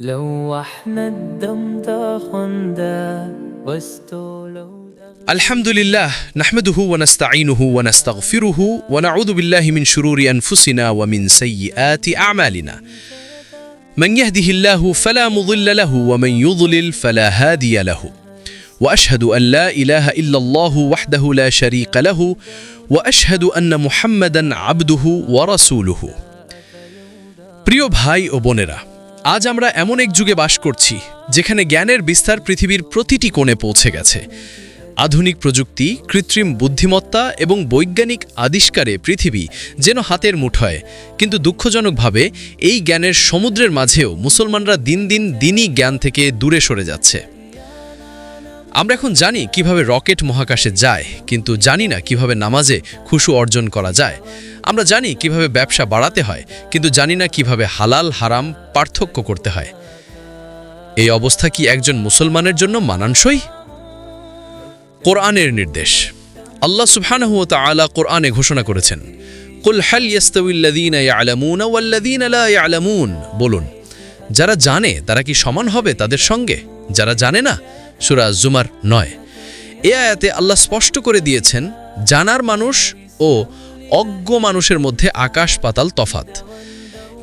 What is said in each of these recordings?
لوحنا الدم تاخندا واستولوا الحمد لله نحمده ونستعينه ونستغفره ونعوذ بالله من شرور انفسنا ومن سيئات اعمالنا من يهده الله فلا مضل له ومن يضلل فلا هادي له واشهد ان لا اله الا الله وحده لا شريك له واشهد ان محمدا عبده ورسوله প্রিয় ভাই ও বোনেরা আজ আমরা এমন এক যুগে বাস করছি, যেখানে জ্ঞানের বিস্তার পৃথিবীর প্রতিটি কোণে পৌঁছে গেছে। আধুনিক প্রযুক্তি, কৃত্রিম বুদ্ধিমত্তা এবং বৈজ্ঞানিক আবিষ্কারে পৃথিবী যেন হাতের মুঠোয় কিন্তু দুঃখজনকভাবে, এই জ্ঞানের সমুদ্রের মাঝেও মুসলমানরা দিন দিন দিনই জ্ঞান থেকে দূরে সরে যাচ্ছে। আমরা এখন জানি কীভাবে রকেট মহাকাশে যায়, কিন্তু জানি না কীভাবে নামাজে খুশু অর্জন করা যায়। আমরা জানি কীভাবে ব্যবসা বাড়াতে হয়, কিন্তু জানি না কীভাবে হালাল, হারাম পার্থক্য করতে হয়। এই অবস্থা কি একজন মুসলমানের জন্য মানানসই? কোরআনের নির্দেশ। আল্লাহ সুবহানাহু ওয়া কোরআনে ঘোষণা করেছেন, কুল হাল ইয়াস্তাউিল্লাযীনা ইয়ালামুনা ওয়াল্লাযীনা লা ইয়ালামুন। বলুন, যারা জানে তারা কি সমান হবে তাদের সঙ্গে? যারা জানে না সূরা জুমার নয়। এ আয়াতে আল্লাহ স্পষ্ট করে দিয়েছেন, জানার মানুষ ও অজ্ঞ মানুষের মধ্যে আকাশ পাতাল তফাত।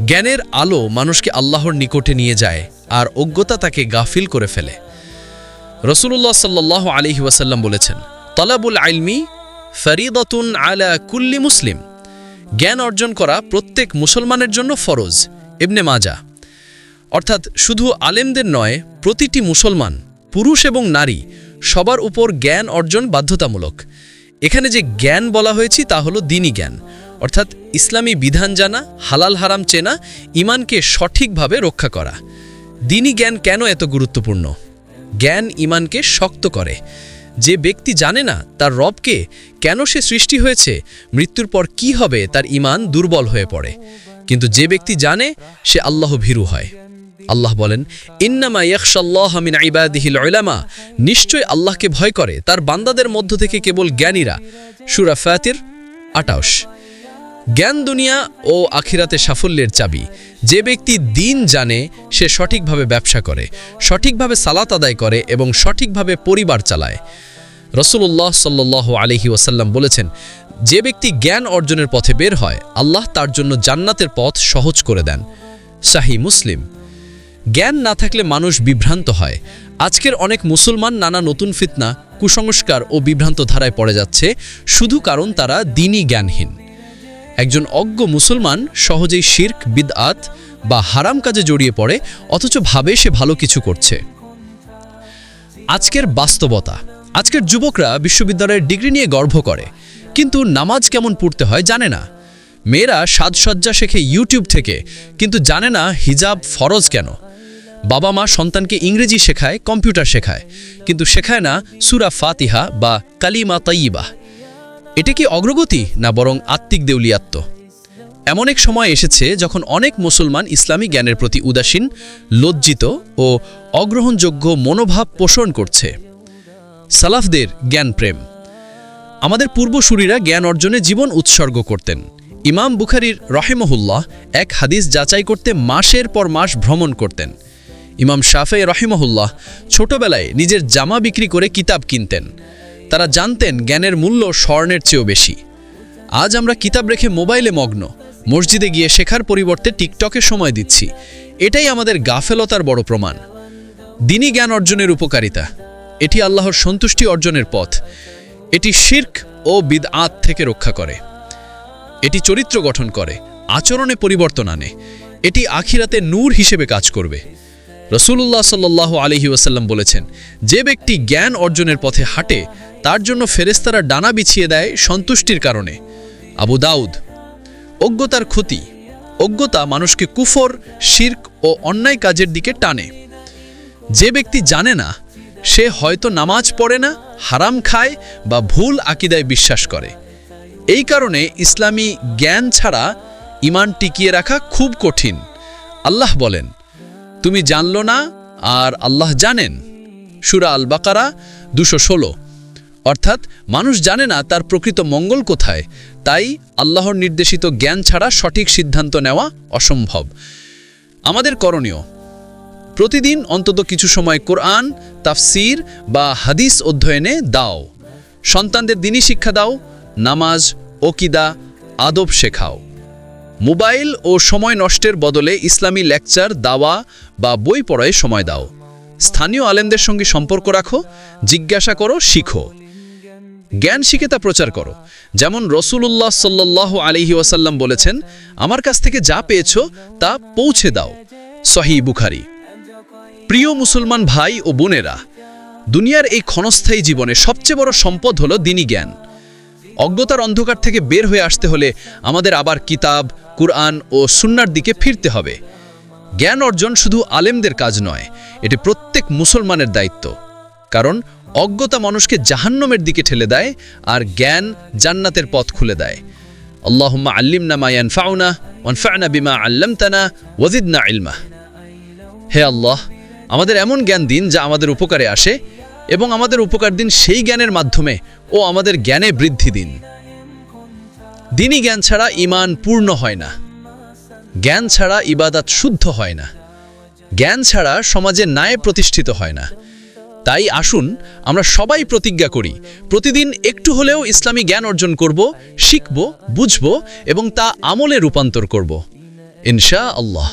জ্ঞানের আলো মানুষকে আল্লাহর নিকটে নিয়ে যায় আর অজ্ঞতা তাকে গাফিল করে ফেলে। রসুল্লাহ সাল্লাহ আলহি ওয়াসাল্লাম বলেছেন, তলাবুল আইলমি ফরিদতুন আলা কুল্লি মুসলিম। জ্ঞান অর্জন করা প্রত্যেক মুসলমানের জন্য ফরজ, ইবনে মাজা অর্থাৎ শুধু আলেমদের নয়, প্রতিটি মুসলমান পুরুষ এবং নারী সবার উপর জ্ঞান অর্জন বাধ্যতামূলক। এখানে যে জ্ঞান বলা হয়েছে তা হলো দিনী জ্ঞান। অর্থাৎ ইসলামী বিধান জানা, হালাল হারাম চেনা ইমানকে সঠিকভাবে রক্ষা করা। দিনী জ্ঞান কেন এত গুরুত্বপূর্ণ? জ্ঞান ইমানকে শক্ত করে। যে ব্যক্তি জানে না তার রবকে কেন সে সৃষ্টি হয়েছে, মৃত্যুর পর কি হবে তার ইমান দুর্বল হয়ে পড়ে। কিন্তু যে ব্যক্তি জানে, সে আল্লাহ ভীরু হয়। আল্লাহ বলেন, ইন্নামা ইয়াকশাল্লাহ মিন ইবাদিহিল উলামা। নিশ্চয় আল্লাহকে ভয় করে তার বান্দাদের মধ্য থেকে কেবল জ্ঞানীরা। সূরা ফাতির আটাশ। জ্ঞান দুনিয়া ও আখিরাতে সাফল্যের চাবি। যে ব্যক্তি দিন জানে, সে সঠিকভাবে ব্যবসা করে, সঠিকভাবে সালাত আদায় করে এবং সঠিকভাবে পরিবার চালায়। রসুল্লাহ সাল্লাহ আলহি ওয়াসাল্লাম বলেছেন, যে ব্যক্তি জ্ঞান অর্জনের পথে বের হয়, আল্লাহ তার জন্য জান্নাতের পথ সহজ করে দেন। শাহি মুসলিম। জ্ঞান না থাকলে মানুষ বিভ্রান্ত হয়। আজকের অনেক মুসলমান নানা নতুন ফিতনা, কুসংস্কার ও বিভ্রান্ত ধারায় পড়ে যাচ্ছে, শুধু কারণ তারা দিনই জ্ঞানহীন। একজন অজ্ঞ মুসলমান সহজেই শির্ক, বিদআত বা হারাম কাজে জড়িয়ে পড়ে, অথচ ভাবে সে ভালো কিছু করছে। আজকের বাস্তবতা। আজকের যুবকরা বিশ্ববিদ্যালয়ের ডিগ্রি নিয়ে গর্ব করে। কিন্তু নামাজ কেমন পড়তে হয় জানে না। মেয়েরা সাজসজ্জা শেখে ইউটিউব থেকে, কিন্তু জানে না হিজাব ফরজ কেন। বাবা মা সন্তানকে ইংরেজি শেখায়, কম্পিউটার শেখায়, কিন্তু শেখায় না সুরা ফাতিহা বা কালিমা তাইয়িবা এটা কি অগ্রগতি না বরং আত্মিক দেউলিয়াত্ম এমন এক সময় এসেছে যখন অনেক মুসলমান ইসলামী জ্ঞানের প্রতি উদাসীন, লজ্জিত ও অগ্রহণযোগ্য মনোভাব পোষণ করছে। সালাফদের জ্ঞান প্রেম। আমাদের পূর্বসূরীরা জ্ঞান অর্জনে জীবন উৎসর্গ করতেন। ইমাম বুখারির রহেমহুল্লাহ এক হাদিস যাচাই করতে মাসের পর মাস ভ্রমণ করতেন। ইমাম শাফে রহিমহুল্লাহ ছোটবেলায় নিজের জামা বিক্রি করে কিতাব কিনতেন। তারা জানতেন জ্ঞানের মূল্য স্বর্ণের চেয়েও বেশি। আজ আমরা কিতাব রেখে মোবাইলে মগ্ন, মসজিদে গিয়ে শেখার পরিবর্তে টিকটকে সময় দিচ্ছি। এটাই আমাদের গাফেলতার বড় প্রমাণ। দিনই জ্ঞান অর্জনের উপকারিতা। এটি আল্লাহর সন্তুষ্টি অর্জনের পথ। এটি শির্ক ও বিদ বিদআত থেকে রক্ষা করে। এটি চরিত্র গঠন করে, আচরণে পরিবর্তন আনে। এটি আখিরাতে নূর হিসেবে কাজ করবে। রসুল্লাহ সাল্লাহ আলহি ওয়াসাল্লাম বলেছেন, যে ব্যক্তি জ্ঞান অর্জনের পথে হাঁটে, তার জন্য ফেরেস্তারা ডানা বিছিয়ে দেয় সন্তুষ্টির কারণে। আবু দাউদ, অজ্ঞতার ক্ষতি, অজ্ঞতা মানুষকে কুফর, শির্ক ও অন্যায় কাজের দিকে টানে। যে ব্যক্তি জানে না, সে হয়তো নামাজ পড়ে না, হারাম খায় বা ভুল আকিদায় বিশ্বাস করে। এই কারণে ইসলামী জ্ঞান ছাড়া ইমান টিকিয়ে রাখা খুব কঠিন। আল্লাহ বলেন তুমি জানলো না আর আল্লাহ জানেন। সুরা আল বাকারা দুশো ষোলো। অর্থাৎ মানুষ জানে না তার প্রকৃত মঙ্গল কোথায়। তাই আল্লাহর নির্দেশিত জ্ঞান ছাড়া সঠিক সিদ্ধান্ত নেওয়া অসম্ভব। আমাদের করণীয়, প্রতিদিন অন্তত কিছু সময় কোরআন, তাফসির বা হাদিস অধ্যয়নে দাও। সন্তানদের দিনই শিক্ষা দাও, নামাজ ওকিদা আদব শেখাও। মোবাইল ও সময় নষ্টের বদলে ইসলামী লেকচার, দাওয়া বা বই পড়ায় সময় দাও। স্থানীয় আলেমদের সঙ্গে সম্পর্ক রাখো, জিজ্ঞাসা করো, শিখো। জ্ঞান শিখে তা প্রচার করো। যেমন রসুলুল্লাহ সাল্লাহ আলহি ওয়াসাল্লাম বলেছেন, আমার কাছ থেকে যা পেয়েছ তা পৌঁছে দাও। সহি বুখারি। প্রিয় মুসলমান ভাই ও বোনেরা, দুনিয়ার এই ক্ষণস্থায়ী জীবনে সবচেয়ে বড় সম্পদ হলো দিনী জ্ঞান। অজ্ঞতার অন্ধকার থেকে বের হয়ে আসতে হলে আমাদের আবার কিতাব, কুরআন ও সুন্নার দিকে ফিরতে হবে। জ্ঞান অর্জন শুধু আলেমদের কাজ নয়, এটি প্রত্যেক মুসলমানের দায়িত্ব। কারণ অজ্ঞতা মানুষকে জাহান্নমের দিকে ঠেলে দেয় আর জ্ঞান জান্নাতের পথ খুলে দেয়। আল্লাহুম্মা আল্লিমনা মা ইয়ানফাউনা, ওয়ানফা'না বিমা আল্লাম তানা আল্লামতানা, ওয়াজিদনা ইলমা। হে আল্লাহ, আমাদের এমন জ্ঞান দিন যা আমাদের উপকারে আসে এবং আমাদের উপকার দিন সেই জ্ঞানের মাধ্যমে ও আমাদের জ্ঞানে বৃদ্ধি দিন। দিনই জ্ঞান ছাড়া ইমান পূর্ণ হয় না। জ্ঞান ছাড়া ইবাদাত শুদ্ধ হয় না। জ্ঞান ছাড়া সমাজে ন্যায় প্রতিষ্ঠিত হয় না। তাই আসুন, আমরা সবাই প্রতিজ্ঞা করি, প্রতিদিন একটু হলেও ইসলামী জ্ঞান অর্জন করব, শিখব, বুঝব এবং তা আমলে রূপান্তর করব। ইনশা আল্লাহ